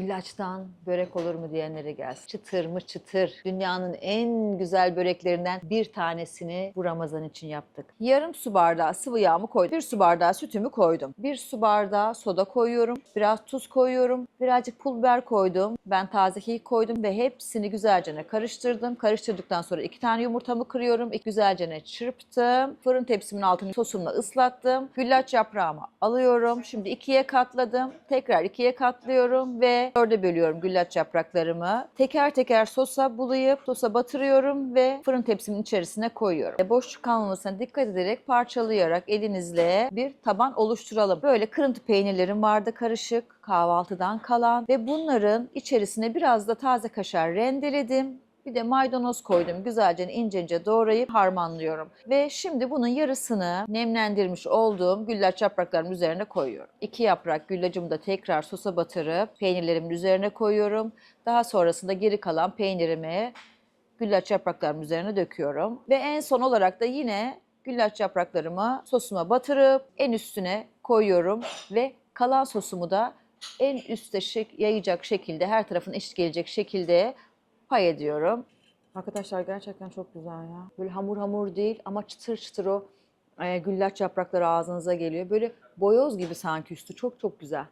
Güllaçtan börek olur mu diyenlere gelsin. Çıtır mı çıtır. Dünyanın en güzel böreklerinden bir tanesini bu Ramazan için yaptık. Yarım su bardağı sıvı yağımı koydum. Bir su bardağı sütümü koydum. Bir su bardağı soda koyuyorum. Biraz tuz koyuyorum. Birazcık pul biber koydum. Ben taze kekik koydum ve hepsini güzelce karıştırdım. Karıştırdıktan sonra iki tane yumurtamı kırıyorum. İlk güzelce çırptım. Fırın tepsimin altını sosumla ıslattım. Güllaç yaprağımı alıyorum. Şimdi ikiye katladım. Tekrar ikiye katlıyorum ve dörde bölüyorum güllaç yapraklarımı. Teker teker sosa bulayıp sosa batırıyorum ve fırın tepsimin içerisine koyuyorum. E, Boşluk kalmamasına dikkat ederek parçalayarak elinizle bir taban oluşturalım. Böyle kırıntı peynirlerim vardı karışık kahvaltıdan kalan ve bunların içerisine biraz da taze kaşar rendeledim. Bir de maydanoz koydum. Güzelce ince ince doğrayıp harmanlıyorum. Ve şimdi bunun yarısını nemlendirmiş olduğum güllaç yapraklarımın üzerine koyuyorum. İki yaprak güllacımı da tekrar sosa batırıp peynirlerimin üzerine koyuyorum. Daha sonrasında geri kalan peynirimi güllaç yapraklarımın üzerine döküyorum. Ve en son olarak da yine güllaç yapraklarımı sosuma batırıp en üstüne koyuyorum ve kalan sosumu da en üste yayacak şekilde her tarafına eşit gelecek şekilde pay ediyorum. Arkadaşlar gerçekten çok güzel ya. Böyle hamur hamur değil ama çıtır çıtır o e, güllaç yaprakları ağzınıza geliyor. Böyle boyoz gibi sanki üstü çok çok güzel.